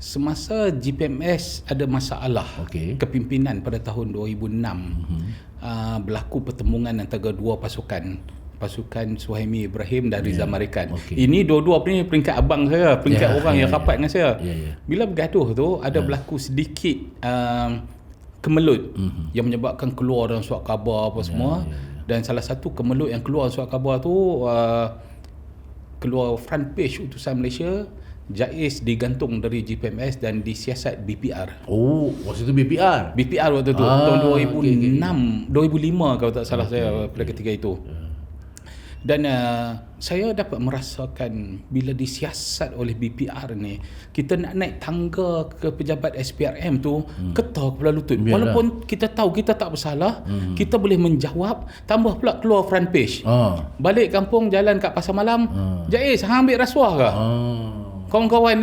semasa GPMS ada masalah Okey. kepimpinan pada tahun 2006 mm-hmm. uh, berlaku pertembungan antara dua pasukan pasukan Suhaimi Ibrahim dan Rizal yeah. Marikan. Okey. Ini dua-dua ni peringkat abang saya, peringkat Ya, orang ya, yang ya. rapat dengan saya. Ya, ya. Bila bergaduh tu ada berlaku sedikit uh, kemelut mm-hmm. yang menyebabkan keluar dalam surat khabar apa semua. ya, Dan salah satu kemelut yang keluar surat khabar tu uh, keluar front page utusan Malaysia Jais digantung dari GPMS dan disiasat BPR. Oh, waktu itu BPR. BPR waktu tu Ah, tahun okey, 2006, 2005 kalau tak salah saya pada ketika itu. Dan uh, saya dapat merasakan bila disiasat oleh BPR ni, kita nak naik tangga ke pejabat SPRM tu, hmm. ketar kepala lutut. Biarlah. Walaupun kita tahu kita tak bersalah, hmm. kita boleh menjawab, tambah pula keluar front page. Ah. Balik kampung jalan kat pasar malam, Ah. Jais, hang ambil rasuah ke? Ah. Kawan-kawan ni